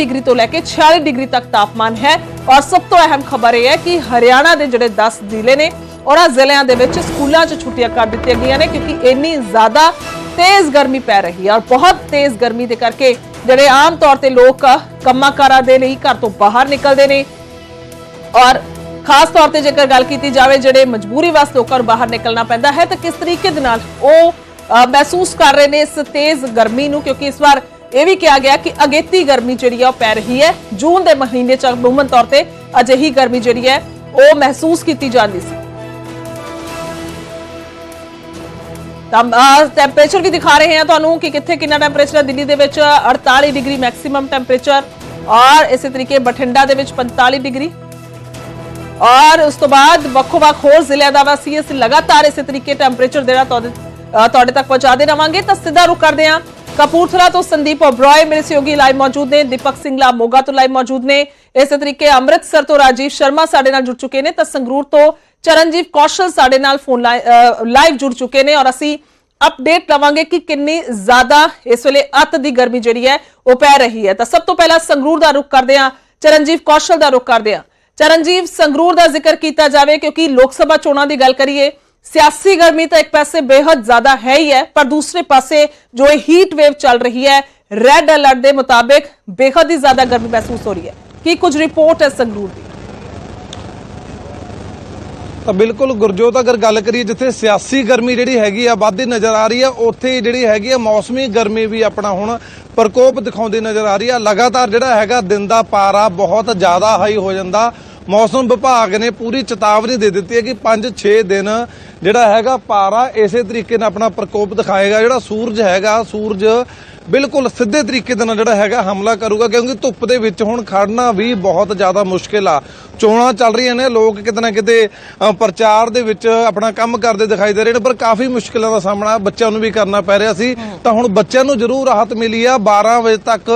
Degree ਤੋਂ ਲੈ ਕੇ 46 degree ਤੱਕ ਤਾਪਮਾਨ ਹੈ ਔਰ ਸਭ ਤੋਂ ਅਹਿਮ ਖਬਰ ਇਹ ਹੈ ਕਿ ਹਰਿਆਣਾ ਦੇ ਜਿਹੜੇ 10 ਜ਼ਿਲ੍ਹੇ ਨੇ, ਉਹਨਾਂ ਜ਼ਿਲ੍ਹਿਆਂ ਦੇ ਵਿੱਚ ਸਕੂਲਾਂ 'ਚ ਛੁੱਟੀਆਂ ਕਰ ਦਿੱਤੀਆਂ ਗਈਆਂ ਨੇ ਕਿਉਂਕਿ ਇੰਨੀ ਜ਼ਿਆਦਾ ਤੇਜ਼ ਗਰਮੀ ਪੈ ਰਹੀ ਹੈ ਔਰ ਬਹੁਤ ਤੇਜ਼ ਗਰਮੀ ਦੇ ਕਰਕੇ ਜਿਹੜੇ ਆਮ ਤੌਰ ਤੇ ਲੋਕ ਕੰਮਾਂ ਦੇ ਲਈ ਘਰ ਤੋਂ ਬਾਹਰ ਨਿਕਲਦੇ ਨੇ ਔਰ ਖਾਸ ਤੌਰ ਤੇ ਜੇਕਰ ਗੱਲ ਕੀਤੀ ਜਾਵੇ ਜਿਹੜੇ ਮਜਬੂਰੀ ਵਾਸਤੇ ਲੋਕਾਂ ਨੂੰ ਬਾਹਰ ਨਿਕਲਣਾ ਪੈਂਦਾ ਹੈ ਤਾਂ ਕਿਸ ਤਰੀਕੇ ਦੇ ਨਾਲ ਉਹ ਮਹਿਸੂਸ ਕਰ ਰਹੇ ਨੇ ਇਸ ਤੇਜ਼ ਗਰਮੀ ਨੂੰ ਕਿਉਂਕਿ ਇਸ ਵਾਰ ਇਹ ਵੀ ਕਿਹਾ ਗਿਆ ਕਿ ਅਗੇਤੀ ਗਰਮੀ ਜਿਹੜੀ ਆ ਉਹ ਪੈ ਰਹੀ ਹੈ। ਜੂਨ ਦੇ ਮਹੀਨੇ ਚ ਅਮੂਮਨ ਤੌਰ ਤੇ ਅਜਿਹੀ ਗਰਮੀ ਜਿਹੜੀ ਹੈ ਉਹ ਮਹਿਸੂਸ ਕੀਤੀ ਜਾਂਦੀ ਸੀ। ਤਾਂ ਟੈਂਪਰੇਚਰ ਵੀ ਦਿਖਾ ਰਹੇ ਹਾਂ ਤੁਹਾਨੂੰ ਕਿ ਕਿੱਥੇ ਕਿੰਨਾ ਟੈਂਪਰੇਚਰ ਹੈ। ਦਿੱਲੀ ਦੇ ਵਿੱਚ 48 ਡਿਗਰੀ ਮੈਕਸਿਮਮ ਟੈਂਪਰੇਚਰ ਔਰ ਇਸੇ ਤਰੀਕੇ ਬਠਿੰਡਾ ਦੇ ਵਿੱਚ 45 ਡਿਗਰੀ। ਔਰ ਉਸ ਤੋਂ ਬਾਅਦ ਵੱਖੋ-ਵੱਖ ਹੋਰ ਜ਼ਿਲ੍ਹਿਆਂ ਦਾ ਵਾਸੀ ਅਸੀਂ ਲਗਾਤਾਰ ਇਸੇ ਤਰੀਕੇ ਟੈਂਪਰੇਚਰ ਜਿਹੜਾ ਤੁਹਾਡੇ ਅ, ਤੁਹਾਡੇ ਤੱਕ ਪਹੁੰਚਾਦੇ ਰਵਾਂਗੇ। ਤਾਂ ਸਿੱਧਾ ਰੁਕ ਕਰਦੇ ਹਾਂ। ਕਪੂਰਥਲਾ ਤੋਂ ਸੰਦੀਪ ਓਬਰਾਏ ਮੇਰੇ ਸਹਿਯੋਗੀ ਲਾਈਵ ਮੌਜੂਦ ਨੇ। ਦੀਪਕ ਸਿੰਘਲਾ ਮੋਗਾ ਤੋਂ ਲਾਈਵ ਮੌਜੂਦ ਨੇ। ਇਸੇ ਤਰੀਕੇ ਅੰਮ੍ਰਿਤਸਰ ਤੋਂ ਰਾਜੀਵ ਸ਼ਰਮਾ ਸਾਡੇ ਨਾਲ ਜੁੜ ਚੁੱਕੇ ਨੇ। ਤਾਂ ਸੰਗਰੂਰ ਤੋਂ ਚਰਨਜੀਤ ਕੌਸ਼ਲ ਸਾਡੇ ਨਾਲ ਫੋਨ ਲਾਈਵ ਜੁੜ ਚੁੱਕੇ ਨੇ ਔਰ ਅਸੀਂ ਅਪਡੇਟ ਲਵਾਂਗੇ ਕਿ ਕਿੰਨੀ ਜ਼ਿਆਦਾ ਇਸ ਵੇਲੇ ਅੱਤ ਦੀ ਗਰਮੀ ਜਿਹੜੀ ਹੈ ਉਹ ਪੈ ਰਹੀ ਹੈ। ਤਾਂ ਸਭ ਤੋਂ ਪਹਿਲਾਂ ਸੰਗਰੂਰ ਦਾ ਰੁਖ ਕਰਦੇ ਹਾਂ। ਚਰਨਜੀਵ ਕੌਸ਼ਲ ਦਾ ਰੁਖ ਕਰਦੇ ਹਾਂ। ਚਰਨਜੀਵ ਸੰਗਰੂਰ ਦਾ ਜ਼ਿਕਰ ਕੀਤਾ ਜਾਵੇ ਕਿਉਂਕਿ ਲੋਕ ਸਭਾ ਚੋਣਾਂ ਦੀ ਗੱਲ ਕਰੀਏ ਸਿਆਸੀ ਗਰਮੀ ਤਾਂ ਇੱਕ ਪਾਸੇ ਬੇहद ਜ਼ਿਆਦਾ ਹੈ ਹੀ ਹੈ, ਪਰ ਦੂਸਰੇ ਪਾਸੇ ਜੋ ਇਹ ਹੀਟ ਵੇਵ ਚੱਲ ਰਹੀ ਹੈ ਰੈੱਡ ਅਲਰਟ ਦੇ ਮੁਤਾਬਿਕ ਬੇहद ਹੀ ਜ਼ਿਆਦਾ ਗਰਮੀ ਮਹਿਸੂਸ ਹੋ ਰਹੀ ਹੈ। ਕੀ ਕੁਝ ਰਿਪੋਰਟ ਹੈ ਸੰਗਰੂਰ ਦੀ? ਤਾਂ ਬਿਲਕੁਲ ਗੁਰਜੋਤ, ਅਗਰ ਗੱਲ ਕਰੀਏ ਜਿੱਥੇ ਸਿਆਸੀ ਗਰਮੀ ਜਿਹੜੀ ਹੈਗੀ ਆ, ਵੱਧਦੀ ਨਜ਼ਰ ਆ ਰਹੀ ਆ, ਉੱਥੇ ਜਿਹੜੀ ਹੈਗੀ ਆ ਮੌਸਮੀ ਗਰਮੀ ਵੀ ਆਪਣਾ ਹੁਣ ਪ੍ਰਕੋਪ ਦਿਖਾਉਂਦੀ ਨਜ਼ਰ ਆ ਰਹੀ ਆ। ਲਗਾਤਾਰ ਜਿਹੜਾ ਹੈਗਾ ਦਿਨ ਦਾ ਪਾਰਾ ਬਹੁਤ ਜ਼ਿਆਦਾ ਹਾਈ ਹੋ ਜਾਂਦਾ। ਮੌਸਮ ਵਿਭਾਗ ਨੇ ਪੂਰੀ ਚੇਤਾਵਨੀ ਦੇ ਦਿੱਤੀ ਹੈ ਕਿ 5-6 ਦਿਨ ਜਿਹੜਾ ਹੈਗਾ ਪਾਰਾ ਇਸੇ ਤਰੀਕੇ ਨਾਲ ਆਪਣਾ ਪ੍ਰਕੋਪ ਦਿਖਾਏਗਾ, ਜਿਹੜਾ ਸੂਰਜ ਹੈਗਾ, ਸੂਰਜ ਬਿਲਕੁਲ ਸਿੱਧੇ ਤਰੀਕੇ ਦੇ ਨਾਲ ਜਿਹੜਾ ਹੈਗਾ ਹਮਲਾ ਕਰੂਗਾ ਕਿਉਂਕਿ ਧੁੱਪ ਦੇ ਵਿੱਚ ਹੁਣ ਖੜਨਾ ਵੀ ਬਹੁਤ ਜ਼ਿਆਦਾ ਮੁਸ਼ਕਿਲ ਆ। ਚੋਣਾਂ ਚੱਲ ਰਹੀਆਂ ਨੇ ਲੋਕ ਕਿਤੇ ਨਾ ਕਿਤੇ ਪ੍ਰਚਾਰ ਦੇ ਵਿੱਚ ਆਪਣਾ ਕੰਮ ਕਰਦੇ ਦਿਖਾਈ ਦੇ ਰਹੇ ਨੇ ਪਰ ਕਾਫੀ ਮੁਸ਼ਕਿਲਾਂ ਦਾ ਸਾਹਮਣਾ ਬੱਚਿਆਂ ਨੂੰ ਵੀ ਕਰਨਾ ਪੈ ਰਿਹਾ ਸੀ। ਤਾਂ ਹੁਣ ਬੱਚਿਆਂ ਨੂੰ ਜ਼ਰੂਰ ਰਾਹਤ ਮਿਲੀ ਆ। 12 ਵਜੇ ਤੱਕ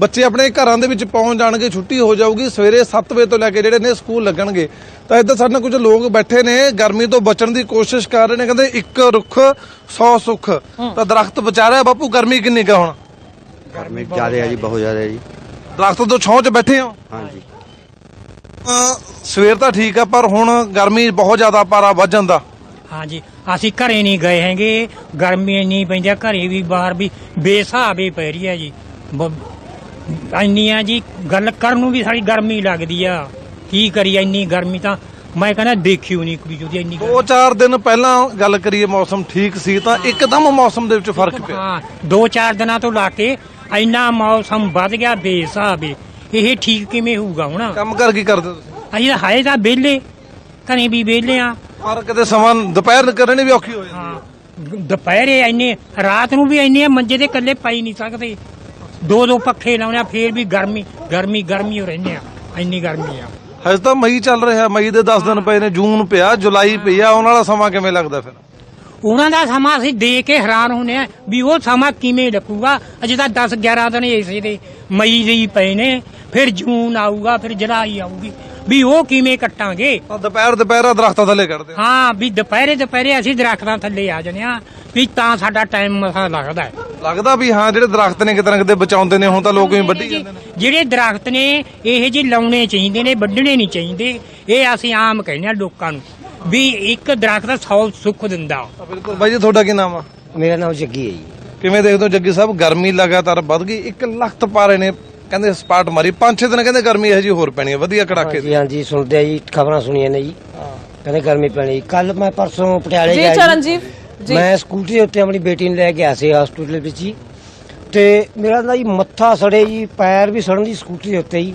ਬੱਚੇ ਆਪਣੇ ਘਰਾਂ ਦੇ ਵਿੱਚ ਪਹੁੰਚ ਜਾਣਗੇ ਛੁੱਟੀ ਹੋ ਜਾਊਗੀ। ਸਵੇਰੇ 7 ਵਜੇ ਤੋਂ ਲੈ ਕੇ ਜਿਹੜੇ ਨੇ ਸਕੂਲ ਲੱਗਣਗੇ। ਤਾਂ ਇੱਧਰ ਸਾਡੇ ਨਾਲ ਕੁਝ ਲੋਕ ਬੈਠੇ ਨੇ ਗਰਮੀ ਤੋਂ ਬਚਣ ਦੀ ਕੋਸ਼ਿਸ਼ ਕਰ ਰਹੇ ਨੇ ਕਹਿੰਦੇ ਇੱਕ ਰੁੱਖ 100 ਸੁੱਖ। ਤਾਂ ਦਰਖਤ ਬਚਾ ਰਿਹਾ ਬਾਪੂ ਗਰਮੀ ਕਿੰਨੀ ਕਾ ਹੁਣ? ਗਰਮੀ ਜ਼ਿਆਦਾ ਹੈ ਜੀ ਬਹੁਤ ਜ਼ਿਆਦਾ ਹੈ ਜੀ। ਦਰਖਤ ਤੋਂ ਛਾਂ 'ਚ ਬੈਠੇ ਹੋ? ਹਾਂਜੀ। ਸਵੇਰ ਤਾਂ ਠੀਕ ਆ ਪਰ ਹੁਣ ਗਰਮੀ ਬਹੁਤ ਜ਼ਿਆਦਾ ਪਾਰਾ ਵੱਧ ਜਾਂਦਾ। ਹਾਂਜੀ ਅਸੀਂ ਘਰੇ ਨਹੀਂ ਗਏ ਹੈਗੇ ਗਰਮੀ ਇੰਨੀ ਪੈਂਦੀ ਆ ਘਰੇ ਵੀ ਬਾਹਰ ਵੀ ਬੇਸਾਬੇ ਪੈ ਰਹੀ ਹੈ ਜੀ। ਇੰਨੀ ਆ ਜੀ ਗੱਲ ਕਰਨ ਨੂੰ ਵੀ ਸਾਡੀ ਗਰਮੀ ਲੱਗਦੀ ਆ। ਕੀ ਕਰੀਏ ਇੰਨੀ ਗਰਮੀ ਤਾਂ? ਮੈਂ ਕਹਿੰਦਾ ਦੇਖਿਓ ਨਹੀਂ ਕੋਈ ਉਹਦੀ ਇੰਨੀ ਦੋ ਚਾਰ ਦਿਨ ਪਹਿਲਾਂ ਗੱਲ ਕਰੀਏ ਮੌਸਮ ਠੀਕ ਸੀ ਤਾਂ ਇੱਕਦਮ ਮੌਸਮ ਦੇ ਵਿੱਚ ਫ਼ਰਕ ਪਿਆ। ਹਾਂ ਦੋ ਚਾਰ ਦਿਨਾਂ ਤੋਂ ਲਾ ਕੇ ਇੰਨਾ ਮੌਸਮ ਵੱਧ ਗਿਆ ਬੇਸਾਬੇ ਇਹ ਠੀਕ ਕਿਵੇਂ ਹੋਊਗਾ ਹੁਣ? ਕੰਮ ਕਰ ਕੀ ਕਰਦੇ ਤੁਸੀਂ? ਅਸੀਂ ਤਾਂ ਹਾਏ ਤਾਂ ਵਿਹਲੇ ਘਰੇ ਵੀ ਵਿਹਲੇ ਆ। ਪਰ ਕਿਤੇ ਸਮਾਂ ਦੁਪਹਿਰ ਕਰਨੀ ਵੀ ਔਖੀ ਹੋ ਜਾਂਦੀ ਹਾਂ ਦੁਪਹਿਰੇ ਇੰਨੇ ਰਾਤ ਨੂੰ ਵੀ ਇੰਨੇ ਮੰਜੇ ਤੇ ਇਕੱਲੇ ਪਾਈ ਨਹੀਂ ਸਕਦੇ। ਦੋ ਦੋ ਪੱਖੇ ਲਾਉਣੇ ਆ ਫੇਰ ਵੀ ਗਰਮੀ ਗਰਮੀ ਗਰਮੀ ਹੋ ਰਹਿੰਦੇ ਆ। ਇੰਨੀ ਗਰਮੀ ਆ। ਹਜੇ ਤਾਂ ਮਈ ਚੱਲ ਰਿਹਾ ਮਈ ਦੇ 10 ਦਿਨ ਪਏ ਨੇ ਜੂਨ ਪਿਆ ਜੁਲਾਈ ਪਿਆ ਉਹਨਾਂ ਵਾਲਾ ਸਮਾਂ ਕਿਵੇਂ ਲੱਗਦਾ ਫਿਰ? ਉਹਨਾਂ ਦਾ ਸਮਾਂ ਅਸੀਂ ਦੇ ਕੇ ਹੈਰਾਨ ਹੁੰਦੇ ਆ ਵੀ ਉਹ ਸਮਾਂ ਕਿਵੇਂ ਲੱਗੂਗਾ। ਅਜੇ ਤਾਂ 10 11 ਦਿਨ ਇਸੇ ਦੇ ਮਈ ਦੇ ਹੀ ਪਏ ਨੇ ਫਿਰ ਜੂਨ ਆਊਗਾ ਫਿਰ ਜੁਲਾਈ ਆਊਗੀ। ਵੀ ਉਹ ਕਿਵੇਂ ਕੱਟਾਂਗੇ? ਤਾਂ ਦੁਪਹਿਰ ਦੁਪਹਿਰਾ ਦਰਖਤਾਂ ਥੱਲੇ ਕੱਢਦੇ ਆ। ਹਾਂ ਵੀ ਦੁਪਹਿਰੇ ਦੁਪਹਿਰੇ ਅਸੀਂ ਦਰਖਤਾਂ ਥੱਲੇ ਆ ਜਾਂਦੇ ਆ ਵੀ ਤਾਂ ਸਾਡਾ ਟਾਈਮ ਮਸਾ ਲੱਗਦਾ ਹੈ। ਲੱਗਦਾ ਵੀ ਹਾਂ ਜਿਹੜੇ ਦਰਖਤ ਨੇ ਕਿਤੇ ਨਾ ਕਿਤੇ ਬਚਾਉਂਦੇ ਨੇ ਹੁਣ ਤਾਂ ਲੋਕ ਵੀ ਵੱਢੀ ਜਾਂਦੇ ਨੇ। ਜਿਹੜੇ ਦਰਖਤ ਨੇ ਇਹ ਜਿਹੇ ਲਾਉਣੇ ਚਾਹੀਦੇ ਨੇ ਵੱਢਣੇ ਨਹੀਂ ਚਾਹੀਦੇ ਇਹ ਅਸੀਂ ਆਮ ਕਹਿੰਦੇ ਆ ਲੋਕਾਂ ਨੂੰ ਵੀ ਇੱਕ ਦਰਖਤ 100 ਸੁੱਖ ਦਿੰਦਾ। ਤਾਂ ਬਿਲਕੁਲ। ਬਾਈ ਜੀ ਤੁਹਾਡਾ ਕੀ ਨਾਮ ਆ? ਮੇਰਾ ਨਾਮ ਜੱਗੀ ਹੈ ਜੀ। ਕਿਵੇਂ ਦੇਖਦੇ ਹੋ ਜੱਗੀ ਸਾਹਿਬ? ਗਰਮੀ ਲਗਾਤਾਰ ਵੱਧ ਗਈ 1 ਲੱਖ ਪਾਰੇ ਨੇ ਕਹਿੰਦੇ ਸਪਾਟ ਮਾਰੀ। 5-6 ਦਿਨ ਕਹਿੰਦੇ ਗਰਮੀ ਇਹੋ ਜੀ ਹੋਰ ਪੈਣੀ ਹੈ ਵਧੀਆ ਕੜਾਕੇ ਦੀ। ਹਾਂਜੀ ਹਾਂਜੀ ਸੁਣਦੇ ਆ ਜੀ ਖਬਰਾਂ ਸੁਣੀਆਂ ਨੇ ਜੀ। ਕਹਿੰਦੇ ਗਰਮੀ ਪੈਣੀ ਕੱਲ ਮੈਂ ਪਰਸੋਂ ਪਟਿਆਲੇ ਜੀ ਗਿਆ ਚਰਨਜੀਤ ਜੀ। ਮੈਂ ਸਕੂਟਰੀ ਦੇ ਉੱਤੇ ਆਪਣੀ ਬੇਟੀ ਨੂੰ ਲੈ ਕੇ ਗਿਆ ਸੀ ਹਸਪੀਟਲ ਵਿੱਚ ਜੀ। ਤੇ ਮੇਰਾ ਨਾ ਜੀ ਮੱਥਾ ਸੜੇ ਜੀ ਪੈਰ ਵੀ ਸੜਨ ਦੀ ਸਕੂਟਰੀ ਦੇ ਉੱਤੇ ਜੀ।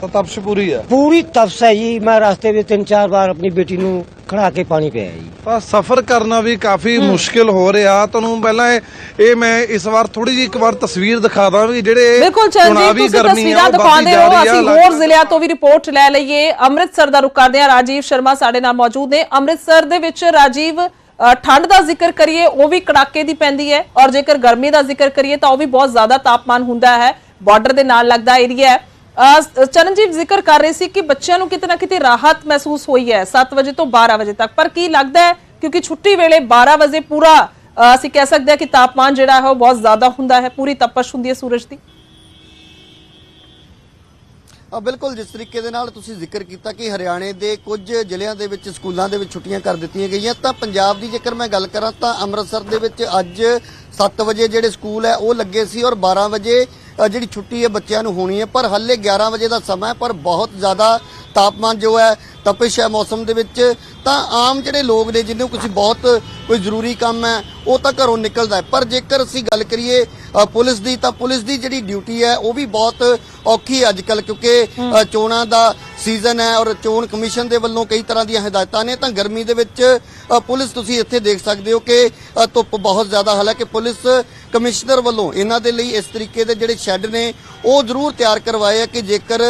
ਤਾਂ ਤਪਸ਼ ਪੂਰੀ ਆ। ਪੂਰੀ ਤਪਸ ਹੈ ਜੀ। ਮੈਂ ਰਸਤੇ ਵਿੱਚ ਤਿੰਨ ਚਾਰ ਵਾਰ ਆਪਣੀ ਬੇਟੀ ਨੂੰ ਖੜਾ ਕੇ ਪਾਣੀ ਪਿਆ ਜੀ। ਤਾਂ ਸਫ਼ਰ ਕਰਨਾ ਵੀ ਕਾਫੀ ਮੁਸ਼ਕਿਲ ਹੋ ਰਿਹਾ। ਤੁਹਾਨੂੰ ਪਹਿਲਾਂ ਇਹ ਇਹ ਮੈਂ ਇਸ ਵਾਰ ਥੋੜੀ ਜਿਹੀ ਇੱਕ ਵਾਰ ਤਸਵੀਰ ਦਿਖਾ ਦਾਂ ਵੀ ਜਿਹੜੇ ਬਿਲਕੁਲ ਚਰਨਜੀਤ ਚੁਣਾਵੀ ਤੁਸੀਂ ਗਰਮੀ ਆ, ਤਸਵੀਰਾਂ ਉਹ ਵੱਧਦੀ ਦਿਖਾਉਂਦੇ ਜਾ ਹੋ ਰਹੀ ਆ, ਅਸੀਂ ਹੋਰ ਜ਼ਿਲ੍ਹਿਆਂ ਤੋਂ ਵੀ ਰਿਪੋਰਟ ਲੈ ਲਈਏ। ਅੰਮ੍ਰਿਤਸਰ ਦਾ ਰੁਕ ਕਰਦੇ ਹਾਂ। ਰਾਜੀਵ ਸ਼ਰਮਾ ਸਾਡੇ ਨਾਲ ਮੌਜੂਦ ਨੇ। ਅੰਮ੍ਰਿਤਸਰ ਦੇ ਵਿੱਚ ਰਾਜੀਵ ਅ, ਠੰਡ ਦਾ ਜ਼ਿਕਰ ਕਰੀਏ ਉਹ ਵੀ ਕੜਾਕੇ ਦੀ ਪੈਂਦੀ ਹੈ। ਔਰ ਜੇਕਰ ਗਰਮੀ ਦਾ ਜ਼ਿਕਰ ਕਰੀਏ ਤਾਂ ਉਹ ਵੀ ਬਹੁਤ ਜ਼ਿਆਦਾ ਤਾਪਮਾਨ ਹੁੰਦਾ ਹੈ। ਬਾਰਡਰ ਦੇ ਨਾਲ ਲੱਗਦਾ ਏਰੀਆ ਹੈ। ਚਰਨਜੀਤ ਜ਼ਿਕਰ ਕਰ ਰਹੇ ਸੀ ਕਿ ਬੱਚਿਆਂ ਨੂੰ ਕਿਤੇ ਨਾ ਕਿਤੇ ਰਾਹਤ ਮਹਿਸੂਸ ਹੋਈ ਹੈ 7 ਵਜੇ ਤੋਂ 12 ਵਜੇ ਤੱਕ। ਪਰ ਕੀ ਲੱਗਦਾ ਹੈ? ਕਿਉਂਕਿ ਛੁੱਟੀ ਵੇਲੇ 12 ਵਜੇ ਪੂਰਾ ਅਸੀਂ ਕਹਿ ਸਕਦੇ ਹਾਂ ਕਿ ਤਾਪਮਾਨ ਜਿਹੜਾ ਹੈ ਉਹ ਬਹੁਤ ਜ਼ਿਆਦਾ ਹੁੰਦਾ ਹੈ, ਪੂਰੀ ਤਪਸ਼ ਹੁੰਦੀ ਹੈ ਸੂਰਜ ਦੀ। ਬਿਲਕੁਲ ਜਿਸ ਤਰੀਕੇ ਦੇ ਨਾਲ ਤੁਸੀਂ ਜ਼ਿਕਰ ਕੀਤਾ ਕਿ ਹਰਿਆਣੇ ਦੇ ਕੁਝ ਜ਼ਿਲ੍ਹਿਆਂ ਦੇ ਵਿੱਚ, ਸਕੂਲਾਂ ਦੇ ਵਿੱਚ ਛੁੱਟੀਆਂ ਕਰ ਦਿੱਤੀਆਂ ਗਈਆਂ, ਤਾਂ ਪੰਜਾਬ ਦੀ ਜੇਕਰ ਮੈਂ ਗੱਲ ਕਰਾਂ ਤਾਂ ਅੰਮ੍ਰਿਤਸਰ ਦੇ ਵਿੱਚ ਅੱਜ 7 ਵਜੇ ਜਿਹੜੇ ਸਕੂਲ ਹੈ ਉਹ ਲੱਗੇ ਸੀ ਔਰ 12 ਵਜੇ ਅ, ਜਿਹੜੀ ਛੁੱਟੀ ਹੈ ਬੱਚਿਆਂ ਨੂੰ ਹੋਣੀ ਹੈ ਪਰ ਹੱਲੇ 11 ਵਜੇ ਦਾ ਸਮਾਂ ਹੈ ਪਰ ਬਹੁਤ ਜ਼ਿਆਦਾ ਤਾਪਮਾਨ ਜੋ ਹੈ ਤਪਿਸ਼ ਹੈ ਮੌਸਮ ਦੇ ਵਿੱਚ। ਤਾਂ ਆਮ ਜਿਹੜੇ ਲੋਕ ਨੇ ਜਿਹਨੂੰ ਕਿਸੇ ਬਹੁਤ ਕੋਈ ਜ਼ਰੂਰੀ ਕੰਮ ਹੈ ਉਹ ਤਾਂ ਘਰੋਂ ਨਿਕਲਦਾ ਹੈ। ਪਰ ਜੇਕਰ ਅਸੀਂ ਗੱਲ ਕਰੀਏ ਪੁਲਿਸ ਦੀ ਤਾਂ ਪੁਲਿਸ ਦੀ ਜਿਹੜੀ ਡਿਊਟੀ ਹੈ ਉਹ ਵੀ ਬਹੁਤ ਔਖੀ ਹੈ ਅੱਜ ਕੱਲ ਕਿਉਂਕਿ ਚੋਣਾਂ ਦਾ ਸੀਜ਼ਨ ਹੈ ਔਰ ਚੋਣ ਕਮਿਸ਼ਨ ਦੇ ਵੱਲੋਂ ਕਈ ਤਰ੍ਹਾਂ ਦੀਆਂ ਹਦਾਇਤਾਂ ਨੇ। ਤਾਂ ਗਰਮੀ ਦੇ ਵਿੱਚ ਪੁਲਿਸ ਤੁਸੀਂ ਇੱਥੇ ਦੇਖ ਸਕਦੇ ਹੋ ਕਿ ਧੁੱਪ ਬਹੁਤ ਜ਼ਿਆਦਾ। ਹਾਲਾਂਕਿ ਪੁਲਿਸ ਕਮਿਸ਼ਨਰ ਵੱਲੋਂ ਇਹਨਾਂ ਦੇ ਲਈ ਇਸ ਤਰੀਕੇ ਦੇ ਜਿਹੜੇ ਸ਼ੈੱਡ ਨੇ ਉਹ ਜ਼ਰੂਰ ਤਿਆਰ ਕਰਵਾਏ ਆ ਕਿ ਜੇਕਰ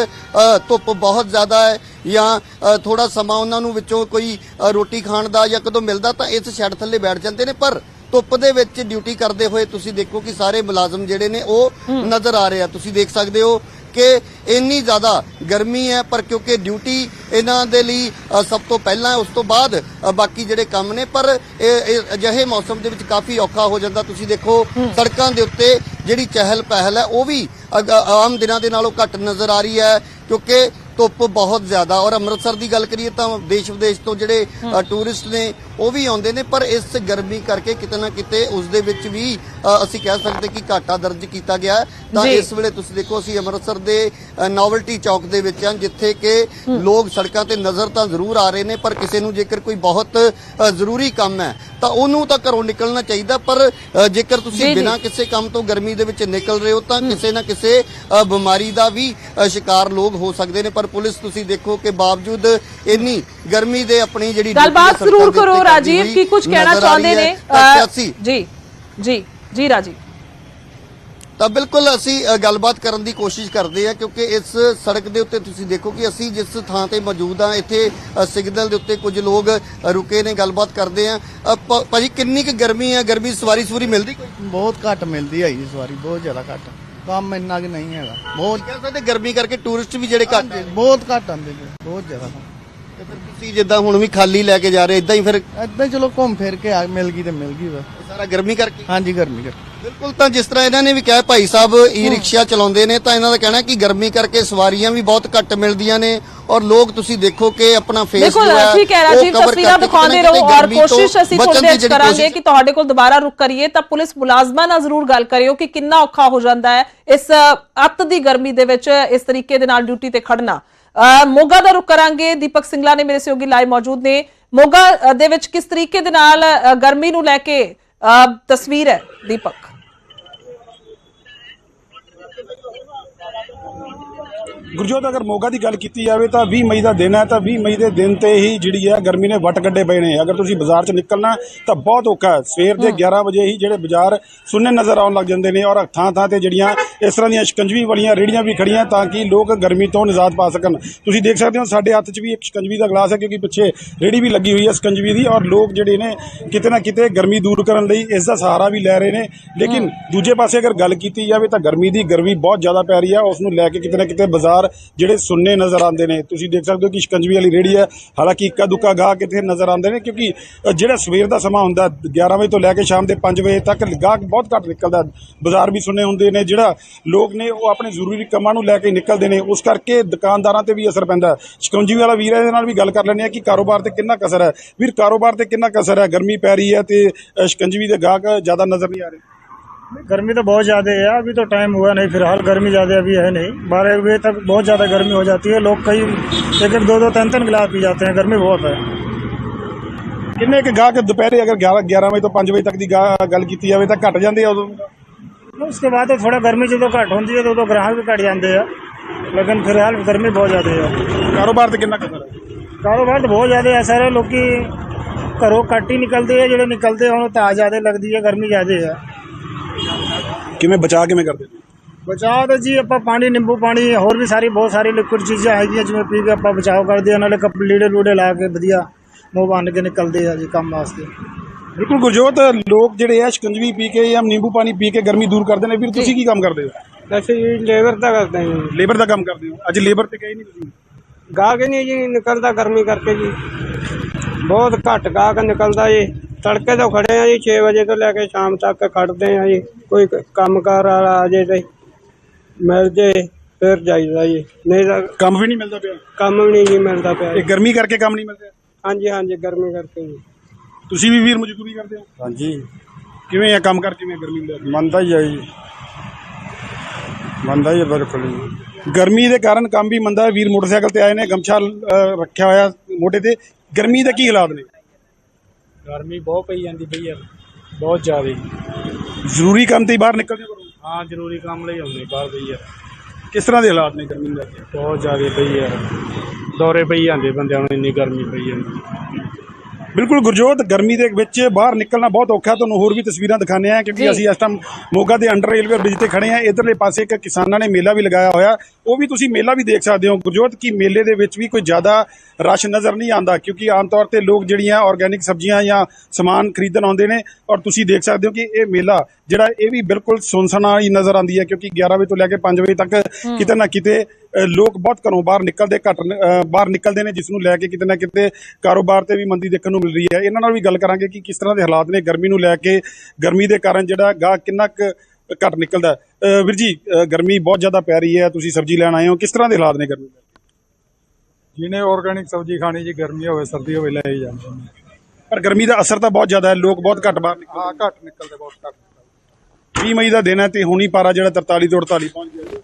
ਧੁੱਪ ਬਹੁਤ ਜ਼ਿਆਦਾ ਹੈ ਜਾਂ ਥੋੜਾ ਸਮਾਂ ਉਹਨਾਂ ਨੂੰ ਵਿੱਚੋਂ ਕੋਈ ਰੋਟੀ ਖਾਣ ਦਾ ਜਾਂ ਕਦੋਂ ਮਿਲਦਾ ਤਾਂ ਇਸ ਸ਼ੈੱਡ ਥੱਲੇ ਬੈਠ ਜਾਂਦੇ ਨੇ ਪਰ ਧੁੱਪ ਦੇ ਵਿੱਚ ਡਿਊਟੀ ਕਰਦੇ ਹੋਏ ਤੁਸੀਂ ਦੇਖੋ ਕਿ ਸਾਰੇ ਮੁਲਾਜ਼ਮ ਜਿਹੜੇ ਨੇ ਉਹ ਨਜ਼ਰ ਆ ਰਹੇ ਆ। ਤੁਸੀਂ ਦੇਖ ਸਕਦੇ ਹੋ ਕਿ ਇੰਨੀ ਜ਼ਿਆਦਾ ਗਰਮੀ ਹੈ ਪਰ ਕਿਉਂਕਿ ਡਿਊਟੀ ਇਹਨਾਂ ਦੇ ਲਈ ਸਭ ਤੋਂ ਪਹਿਲਾਂ ਉਸ ਤੋਂ ਬਾਅਦ ਬਾਕੀ ਜਿਹੜੇ ਕੰਮ ਨੇ ਪਰ ਇਹ ਅਜਿਹੇ ਮੌਸਮ ਦੇ ਵਿੱਚ ਕਾਫੀ ਔਖਾ ਹੋ ਜਾਂਦਾ। ਤੁਸੀਂ ਦੇਖੋ ਸੜਕਾਂ ਦੇ ਉੱਤੇ ਜਿਹੜੀ ਚਹਿਲ ਪਹਿਲ ਹੈ ਉਹ ਵੀ ਆਮ ਦਿਨਾਂ ਦੇ ਨਾਲੋਂ ਘੱਟ ਨਜ਼ਰ ਆ ਰਹੀ ਹੈ ਕਿਉਂਕਿ ਧੁੱਪ ਬਹੁਤ ਜ਼ਿਆਦਾ ਔਰ ਅੰਮ੍ਰਿਤਸਰ ਦੀ ਗੱਲ ਕਰੀਏ ਤਾਂ ਦੇਸ਼ ਵਿਦੇਸ਼ ਤੋਂ ਜਿਹੜੇ ਟੂਰਿਸਟ ਨੇ ਉਹ ਵੀ ਆਉਂਦੇ ਨੇ ਪਰ ਇਸ ਗਰਮੀ ਕਰਕੇ ਕਿਤੇ ਨਾ ਕਿਤੇ ਉਸ ਦੇ ਵਿੱਚ ਵੀ ਅਸੀਂ ਕਹਿ ਸਕਦੇ ਕਿ ਘਾਟਾ ਦਰਜ ਕੀਤਾ ਗਿਆ। ਤਾਂ। ਇਸ ਵੇਲੇ ਤੁਸੀਂ ਦੇਖੋ ਅਸੀਂ ਅੰਮ੍ਰਿਤਸਰ ਦੇ ਨੋਵਲਟੀ ਚੌਕ ਦੇ ਵਿੱਚ ਹਾਂ ਜਿੱਥੇ ਕਿ ਲੋਕ ਸੜਕਾਂ ਤੇ ਨਜ਼ਰ ਤਾਂ ਜ਼ਰੂਰ ਆ ਰਹੇ ਨੇ ਪਰ ਕਿਸੇ ਨੂੰ ਜੇਕਰ ਕੋਈ ਬਹੁਤ ਜ਼ਰੂਰੀ ਕੰਮ ਹੈ ਤਾਂ ਉਹਨੂੰ ਤਾਂ ਘਰੋਂ ਨਿਕਲਣਾ ਚਾਹੀਦਾ ਪਰ ਜੇਕਰ ਤੁਸੀਂ। ਬਿਨਾਂ ਕਿਸੇ ਕੰਮ ਤੋਂ ਗਰਮੀ ਦੇ ਵਿੱਚ ਨਿਕਲ ਰਹੇ ਹੋ ਤਾਂ ਕਿਸੇ ਨਾ ਕਿਸੇ ਬਿਮਾਰੀ ਦਾ ਵੀ ਸ਼ਿਕਾਰ ਲੋਕ ਹੋ ਸਕਦੇ ਨੇ ਪਰ ਪੁਲਿਸ ਤੁਸੀਂ ਦੇਖੋ ਕਿ ਬਾਵਜੂਦ ਇੰਨੀ ਗਰਮੀ ਦੇ ਆਪਣੀ ਜਿਹੜੀ ਗੱਲਬਾਤ ਜ਼ਰੂਰ ਕਰੋ ਰਾਜੀਵ ਕੀ ਕੁਝ ਕਹਿਣਾ ਆ ਚਾਹੁੰਦੇ। ਨੇ? ਜੀ ਜੀ ਜੀ ਰਾਜੀਵ। ਤਾਂ ਬਿਲਕੁਲ ਅਸੀਂ ਗੱਲਬਾਤ ਕਰਨ ਦੀ ਕੋਸ਼ਿਸ਼ ਕਰਦੇ ਹਾਂ ਕਿਉਂਕਿ ਇਸ ਸੜਕ ਦੇ ਉੱਤੇ ਤੁਸੀਂ ਦੇਖੋ ਕਿ ਅਸੀਂ ਜਿਸ ਥਾਂ ਤੇ ਮੌਜੂਦ ਹਾਂ ਇੱਥੇ ਸਿਗਨਲ ਦੇ ਉੱਤੇ ਕੁਝ ਲੋਕ ਰੁਕੇ ਨੇ ਗੱਲਬਾਤ ਕਰਦੇ ਆ ਭਾਜੀ ਕਿੰਨੀ ਕੁ ਗਰਮੀ ਹੈ? ਗਰਮੀ ਸਵਾਰੀ ਸਵਾਰੀ ਮਿਲਦੀ ਕੋਈ? ਬਹੁਤ ਘੱਟ ਮਿਲਦੀ ਹੈ ਜੀ ਸਵਾਰੀ ਬਹੁਤ ਜ਼ਿਆਦਾ ਘੱਟ। ਕੰਮ ਇੰਨਾ ਕਿ ਨਹੀਂ ਹੈਗਾ। ਬਹੁਤ ਕਹਿ ਸਕਦੇ ਗਰਮੀ ਕਰਕੇ ਟੂਰਿਸਟ ਵੀ ਜਿਹੜੇ ਘੱਟ ਨੇ? ਬਹੁਤ ਘੱਟ ਆਉਂਦੇ ਜੀ ਬਹੁਤ ਜ਼ਿਆਦਾ। ਤੇ ਫਿਰ ਤੁਸੀਂ ਜਿੱਦਾਂ ਹੁਣ ਵੀ ਖਾਲੀ ਲੈ ਕੇ ਜਾ ਰਹੇ ਇਦਾਂ ਹੀ ਫਿਰ ਹੀ ਚਲੋ ਘੁੰਮ ਫਿਰ ਕੇ ਆ ਮਿਲ ਗਈ ਤੇ ਮਿਲ ਗਈ ਬਸ। ਸਾਰਾ ਗਰਮੀ ਕਰਕੇ? ਹਾਂਜੀ ਗਰਮੀ ਕਰਕੇ। ਬਿਲਕੁਲ ਤਾਂ ਜਿਸ ਤਰ੍ਹਾਂ ਇਹਨਾਂ ਨੇ ਵੀ ਕਿਹਾ ਭਾਈ ਸਾਹਿਬ ਈ ਰਿਕਸ਼ਾ ਚਲਾਉਂਦੇ ਨੇ ਤਾਂ ਇਹਨਾਂ ਦਾ ਕਹਿਣਾ ਕਿ ਗਰਮੀ ਕਰਕੇ ਸਵਾਰੀਆਂ ਵੀ ਬਹੁਤ ਘੱਟ ਮਿਲਦੀਆਂ ਨੇ ਔਰ ਲੋਕ ਤੁਸੀਂ ਦੇਖੋ ਕਿ ਆਪਣਾ ਫੇਸ ਬਿਲਕੁਲ ਠੀਕ ਹੈ ਰਾਜੀਵ ਤਸਵੀਰਾਂ ਦਿਖਾਉਂਦੇ ਰਹੋ ਔਰ ਕੋਸ਼ਿਸ਼ ਅਸੀਂ ਥੋੜੀ ਦੇਰ ਕਰਾਂਗੇ ਕਿ ਤੁਹਾਡੇ ਕੋਲ ਦੁਬਾਰਾ ਰੁਕ ਕਰੀਏ ਤਾਂ ਪੁਲਿਸ ਮੁਲਾਜ਼ਮਾਂ ਨਾਲ ਜ਼ਰੂਰ ਗੱਲ ਕਰਿਓ ਕਿ ਕਿੰਨਾ ਔਖਾ ਹੋ ਜਾਂਦਾ ਹੈ ਇਸ ਅੱਤ ਦੀ ਗਰਮੀ ਦੇ ਵਿੱਚ ਇਸ ਤਰੀਕੇ ਦੇ ਨਾਲ ਡਿਊਟੀ ਤੇ ਖੜਨਾ। ਮੋਗਾ ਦਾ ਰੁਕ ਕਰਾਂਗੇ। ਦੀਪਕ ਸਿੰਗਲਾ ਨੇ ਮੇਰੇ ਸਹਿਯੋਗੀ ਲਾਈਵ ਮੌਜੂਦ ਨੇ। ਮੋਗਾ ਦੇ ਵਿੱਚ ਕਿਸ ਤਰੀਕੇ ਦੇ ਨਾਲ ਗਰਮੀ ਨੂੰ ਲੈ ਕੇ ਤਸਵੀਰ ਹੈ, ਦੀਪਕ? ਗੁਰਜੋਤ ਅਗਰ ਮੋਗਾ ਦੀ ਗੱਲ ਕੀਤੀ ਜਾਵੇ ਤਾਂ 20 ਮਈ ਦਾ ਦਿਨ ਹੈ ਤਾਂ 20 ਮਈ ਦੇ ਦਿਨ ਤੇ ਹੀ ਜਿਹੜੀ ਹੈ ਗਰਮੀ ਨੇ ਵੱਟ ਕੱਢੇ ਪਏ ਨੇ। ਅਗਰ ਤੁਸੀਂ ਬਾਜ਼ਾਰ 'ਚ ਨਿਕਲਣਾ ਤਾਂ ਬਹੁਤ ਔਖਾ ਹੈ। ਸਵੇਰ ਦੇ 11 ਵਜੇ ਹੀ ਜਿਹੜੇ ਬਾਜ਼ਾਰ ਸੁੰਨੇ ਨਜ਼ਰ ਆਉਣ ਲੱਗ ਜਾਂਦੇ ਨੇ ਔਰ ਥਾਂ ਥਾਂ ਤੇ ਜਿਹੜੀਆਂ ਇਸ ਤਰ੍ਹਾਂ ਦੀਆਂ ਸ਼ਿਕੰਜਵੀ ਵਾਲੀਆਂ ਰੇੜੀਆਂ ਵੀ ਖੜੀਆਂ ਤਾਂ ਕਿ ਲੋਕ ਗਰਮੀ ਤੋਂ ਨਿਜਾਤ ਪਾ ਸਕਣ। ਤੁਸੀਂ ਦੇਖ ਸਕਦੇ ਹੋ ਸਾਡੇ ਹੱਥ 'ਚ ਵੀ ਇੱਕ ਸ਼ਿਕੰਜਵੀ ਦਾ ਗਲਾਸ ਹੈ ਕਿਉਂਕਿ ਪਿੱਛੇ ਰੇੜੀ ਵੀ ਲੱਗੀ ਹੋਈ ਹੈ ਸ਼ਿਕੰਜਵੀ ਦੀ ਔਰ ਲੋਕ ਜਿਹੜੇ ਨੇ ਕਿਤੇ ਨਾ ਕਿਤੇ ਗਰਮੀ ਦੂਰ ਕਰਨ ਲਈ ਇਸ ਦਾ ਸਹਾਰਾ ਵੀ ਲੈ ਰਹੇ ਨੇ। ਲੇਕਿਨ ਦੂਜੇ ਪਾਸੇ ਅਗਰ ਗੱਲ ਕੀਤੀ ਜਾਵੇ ਤਾਂ ਗਰਮੀ ਦੀ ਗਰਮੀ ਬਹੁਤ ਜ਼ਿਆਦਾ ਪੈ ਰਹੀ ਹੈ। ਉਸ ਨੂੰ ਲੈ ਕੇ ਕਿਤੇ ਨਾ ਕਿਤੇ ਬਾਜ਼ਾਰ ਜਿਹੜੇ ਸੁੰਨੇ ਨਜ਼ਰ ਆਉਂਦੇ ਨੇ, ਤੁਸੀਂ ਦੇਖ ਸਕਦੇ ਹੋ ਕਿ ਸ਼ਿਕੰਜਵੀ ਵਾਲੀ ਰੇੜੀ ਹੈ। ਹਾਲਾਂਕਿ ਇੱਕਾ ਦੁੱਕਾ ਗਾਹਕ ਇੱਥੇ ਨਜ਼ਰ ਆਉਂਦੇ ਨੇ, ਕਿਉਂਕਿ ਜਿਹੜਾ ਸਵੇਰ ਦਾ ਸਮਾਂ ਹੁੰਦਾ 11 ਵਜੇ ਤੋਂ ਲੈ ਕੇ ਸ਼ਾਮ ਦੇ 5 ਵਜੇ ਤੱਕ ਗਾਹਕ ਬਹੁਤ ਘੱਟ ਨਿਕਲਦਾ। ਬਾਜ਼ਾਰ ਵੀ ਸੁੰਨੇ ਹੁੰਦੇ ਨੇ, ਜਿਹੜਾ ਲੋਕ ਨੇ, ਉਹ ਆਪਣੇ ਜ਼ਰੂਰੀ ਕੰਮਾਂ ਨੂੰ ਲੈ ਕੇ ਨਿਕਲਦੇ ਨੇ। ਉਸ ਕਰਕੇ ਦੁਕਾਨਦਾਰਾਂ ਤੇ ਵੀ ਅਸਰ ਪੈਂਦਾ ਹੈ। ਸ਼ਿਕੰਜਵੀ ਵਾਲਾ ਵੀਰ ਹੈ, ਇਹਦੇ ਨਾਲ ਵੀ ਗੱਲ ਕਰ ਲੈਂਦੇ ਆ ਕਿ ਕਾਰੋਬਾਰ ਤੇ ਕਿੰਨਾ ਕਸਰ ਹੈ। ਵੀਰ, ਕਾਰੋਬਾਰ ਤੇ ਕਿੰਨਾ ਕਸਰ ਹੈ? ਗਰਮੀ ਪੈ ਰਹੀ ਹੈ ਤੇ ਸ਼ਿਕੰਜਵੀ ਦੇ ਗਾਹਕ ਜ਼ਿਆਦਾ ਨਜ਼ਰ ਨਹੀਂ ਆ ਰਹੇ। गर्मी तो बहुत ज़्यादा है अभी तो टाइम हुआ नहीं फिलहाल गर्मी ज़्यादा अभी है नहीं बारह बजे तक बहुत ज़्यादा गर्मी हो जाती है लोग कई एक एक दो दो तीन तीन गिलास पी जाते हैं गर्मी बहुत है ਕਿੰਨੇ ਕੁ ਗਾਹਕ ਦੁਪਹਿਰੇ ਅਗਰ 11 11 ਵਜੇ ਤੋਂ 5 ਵਜੇ ਤੱਕ ਦੀ ਗਾ- ਗੱਲ ਕੀਤੀ ਜਾਵੇ ਤਾਂ ਘਟ ਜਾਂਦੇ ਆ ਉਦੋਂ उसके बाद तो थोड़ा गर्मी जो तो घट होती है तो उदो ग्राहक भी घट जाते हैं लेकिन फिलहाल गर्मी बहुत ज़्यादा है ਕਾਰੋਬਾਰ ਤੇ ਕਿੰਨਾ ਕਸਰ ਹੈ ਕਾਰੋਬਾਰ ਤਾਂ ਬਹੁਤ ਜ਼ਿਆਦਾ ਹੈ ਸਾਰੇ ਲੋਕੀ ਘਰੋਂ ਘੱਟ ਹੀ ਨਿਕਲਦੇ ਆ ਜਿਹੜੇ ਨਿਕਲਦੇ ਹੁਣ ਤਾਂ ਜ਼ਿਆਦਾ ਲੱਗਦੀ ਹੈ ਗਰਮੀ ਜ਼ਿਆਦਾ ਹੈ ਕਿਵੇਂ ਬਚਾ ਕਿਵੇਂ ਕਰਦੇ? ਬਚਾਅ ਤਾਂ ਜੀ ਆਪਾਂ ਪਾਣੀ ਨਿੰਬੂ ਪਾਣੀ ਹੋਰ ਵੀ ਸਾਰੀ ਬਹੁਤ ਸਾਰੀ ਲਿਕੁਇਡ ਚੀਜ਼ਾਂ ਹੈਗੀਆਂ ਜਿਵੇਂ ਪੀ ਕੇ ਆਪਾਂ ਬਚਾਅ ਕਰਦੇ ਆ ਨਾਲੇ ਕੱਪ ਲੀੜੇ ਲੂੜੇ ਲਾ ਕੇ ਵਧੀਆ ਮੂੰਹ ਬੰਨ ਕੇ ਨਿਕਲਦੇ ਆ ਜੀ ਕੰਮ ਵਾਸਤੇ। ਬਿਲਕੁਲ ਗੁਰਜੋਤ ਲੋਕ ਜਿਹੜੇ ਆ ਸ਼ਿਕੰਜਵੀ ਪੀ ਕੇ ਜਾਂ ਨਿੰਬੂ ਪਾਣੀ ਪੀ ਕੇ ਗਰਮੀ ਦੂਰ ਕਰਦੇ ਨੇ ਵੀਰ ਤੁਸੀਂ ਕੀ ਕੰਮ ਕਰਦੇ ਹੋ? ਅਸੀਂ ਜੀ ਲੇਬਰ ਦਾ ਕਰਦੇ ਹਾਂ ਜੀ। ਲੇਬਰ ਦਾ ਕੰਮ ਕਰਦੇ ਹੋ? ਅੱਜ ਲੇਬਰ ਤੇ ਗਏ ਨਹੀਂ ਤੁਸੀਂ? ਹੀ ਨਹੀਂ ਜੀ ਨਿਕਲਦਾ ਗਰਮੀ ਕਰਕੇ ਜੀ। ਬਹੁਤ ਘੱਟ ਗਾਹਕ ਨਿਕਲਦਾ ਜੀ। ਤੜਕੇ ਤੋਂ ਖੜੇ ਆ ਜੀ 6 ਵਜੇ ਤੋਂ ਲੈ ਕੇ ਸ਼ਾਮ ਤੱਕ ਖੜਦੇ ਆ ਜੀ। ਕੋਈ ਕੰਮਕਾਰ ਵਾਲਾ ਆ ਜੇ ਤੇ ਮਿਲ ਜੇ ਫਿਰ ਜਾਈਦਾ ਜੀ। ਨਹੀਂ ਤਾਂ ਕੰਮ ਵੀ ਨਹੀਂ ਮਿਲਦਾ ਪਿਆ? ਕੰਮ ਵੀ ਨਹੀਂ ਜੀ ਮਿਲਦਾ ਪਿਆ ਇਹ ਗਰਮੀ ਕਰਕੇ ਕੰਮ ਨਹੀਂ ਮਿਲ ਰਿਹਾ ਹਾਂਜੀ ਹਾਂਜੀ ਗਰਮੀ ਕਰਕੇ ਜੀ। ਤੁਸੀਂ ਵੀ ਵੀਰ ਮਜ਼ਦੂਰੀ ਕਰਦੇ ਹੋ? ਹਾਂਜੀ। ਕਿਵੇਂ ਆ ਕੰਮ ਕਰ? ਕਿਵੇਂ ਗਰਮੀ ਮਿਲਦੀ ਮੰਦਾ ਹੀ ਆ ਜੀ। ਮੰਦਾ ਹੀ ਆ ਬਿਲਕੁਲ ਜੀ। ਗਰਮੀ ਦੇ ਕਾਰਨ ਕੰਮ ਵੀ ਮੰਦਾ ਹੈ ਵੀਰ ਮੋਟਰਸਾਈਕਲ ਤੇ ਆਏ ਨੇ ਗਮਛਾ ਰੱਖਿਆ ਹੋਇਆ ਮੋਢੇ ਤੇ। ਗਰਮੀ ਦੇ ਕੀ ਹਾਲਾਤ ਨੇ? ਗਰਮੀ ਬਹੁਤ ਪਈ ਜਾਂਦੀ ਪਈ ਆ ਬਹੁਤ ਜ਼ਿਆਦਾ। ਜ਼ਰੂਰੀ ਕੰਮ ਤੇ ਹੀ ਬਾਹਰ ਨਿਕਲਦੇ ਹੋ? ਹਾਂ ਜ਼ਰੂਰੀ ਕੰਮ ਲਈ ਆਉਂਦੇ ਬਾਹਰ ਪਈ ਆ ਕਿਸ ਤਰ੍ਹਾਂ ਦੇ ਹਾਲਾਤ ਨੇ ਗਰਮੀ ਦੇ? ਬਹੁਤ ਜ਼ਿਆਦਾ ਪਈ ਆ ਦੌਰੇ ਪਈ ਜਾਂਦੇ ਬੰਦਿਆਂ ਨੂੰ ਇੰਨੀ ਗਰਮੀ ਪਈ ਜਾਂਦੀ। ਬਿਲਕੁਲ ਗੁਰਜੋਤ ਗਰਮੀ ਦੇ ਵਿੱਚ ਬਾਹਰ ਨਿਕਲਣਾ ਬਹੁਤ ਔਖਾ। ਤੁਹਾਨੂੰ ਹੋਰ ਵੀ ਤਸਵੀਰਾਂ ਦਿਖਾਉਂਦੇ ਆ ਕਿਉਂਕਿ ਅਸੀਂ ਇਸ ਟਾਈਮ ਮੋਗਾ ਦੇ ਅੰਡਰ ਰੇਲਵੇ ਬ੍ਰਿਜ ਤੇ ਖੜੇ ਆ ਇਧਰਲੇ ਪਾਸੇ ਇੱਕ ਕਿਸਾਨਾਂ ਨੇ ਮੇਲਾ ਵੀ ਲਗਾਇਆ ਹੋਇਆ। ਉਹ ਵੀ ਤੁਸੀਂ ਮੇਲਾ ਵੀ ਦੇਖ ਸਕਦੇ ਹੋ ਗੁਰਜੋਤ ਕੀ ਮੇਲੇ ਦੇ ਵਿੱਚ ਵੀ ਕੋਈ ਜ਼ਿਆਦਾ ਰਸ਼ ਨਜ਼ਰ ਨਹੀਂ ਆਉਂਦਾ ਕਿਉਂਕਿ ਆਮ ਤੌਰ ਤੇ ਲੋਕ ਜਿਹੜੀਆਂ ਆਰਗੈਨਿਕ ਸਬਜ਼ੀਆਂ ਜਾਂ ਸਮਾਨ ਖਰੀਦਣ ਆਉਂਦੇ ਨੇ ਔਰ ਤੁਸੀਂ ਦੇਖ ਸਕਦੇ ਹੋ ਕਿ ਇਹ ਮੇਲਾ ਜਿਹੜਾ ਇਹ ਵੀ ਬਿਲਕੁਲ ਸੁਨਸਨਾ ਹੀ ਨਜ਼ਰ ਆਉਂਦੀ ਹੈ ਕਿਉਂਕਿ 11 ਵਜੇ ਤੋਂ ਲੈ ਕੇ 5 ਵਜੇ ਤੱਕ ਕਿਤੇ ਨਾ ਕਿਤੇ ਲੋਕ ਬਹੁਤ ਘਰੋਂ ਬਾਹਰ ਨਿਕਲਦੇ ਘੱਟ ਬਾਹਰ ਨਿਕਲਦੇ ਨੇ ਜਿਸ ਨੂੰ ਲੈ ਕੇ ਕਿਤੇ ਨਾ ਕਿਤੇ ਕਾਰੋਬਾਰ ਤੇ ਵੀ ਮੰਦੀ ਦੇਖਣ ਨੂੰ ਮਿਲ ਰਹੀ ਹੈ। ਇਹਨਾਂ ਨਾਲ ਵੀ ਗੱਲ ਕਰਾਂਗੇ ਕਿ ਕਿਸ ਤਰ੍ਹਾਂ ਦੇ ਹਾਲਾਤ ਨੇ। ਗਰਮੀ ਨੂੰ ਲੈ ਕੇ ਗਰਮੀ ਦੇ ਕਾਰਨ ਜਿਹੜਾ ਗਾਹ ਕਿੰਨਾ ਕੁ ਘੱਟ ਨਿਕਲਦਾ ਵੀਰ ਜੀ ਗਰਮੀ ਬਹੁਤ ਜ਼ਿਆਦਾ ਪੈ ਰਹੀ ਹੈ ਤੁਸੀਂ ਸਬਜ਼ੀ ਲੈਣ ਆਏ ਹੋ। ਕਿਸ ਤਰ੍ਹਾਂ ਦੇ ਹਾਲਾਤ ਨੇ ਗਰਮੀ ਦੇ? ਜਿਹਨੇ ਆਰਗੈਨਿਕ ਸਬਜ਼ੀ ਖਾਣੀ ਜੀ ਗਰਮੀ ਹੋਵੇ ਸਰਦੀ ਹੋਵੇ ਲੈ ਹੀ ਜਾਂਦੇ ਨੇ। ਪਰ ਗਰਮੀ ਦਾ ਅਸਰ ਤਾਂ ਬਹੁਤ ਜ਼ਿਆਦਾ ਹੈ। ਲੋਕ ਬਹੁਤ ਘੱਟ ਬਾਹਰ ਨਿਕਲਦੇ ਹਾਂ ਘੱਟ ਨਿਕਲਦੇ ਬਹੁਤ ਘੱਟ 20 ਮਈ ਦਾ ਦਿਨ ਹੈ ਤੇ ਹੁਣੀ ਪਾਰਾ ਜਿਹੜਾ 43 ਤੋਂ 48 ਪਹੁੰਚ ਗਿਆ।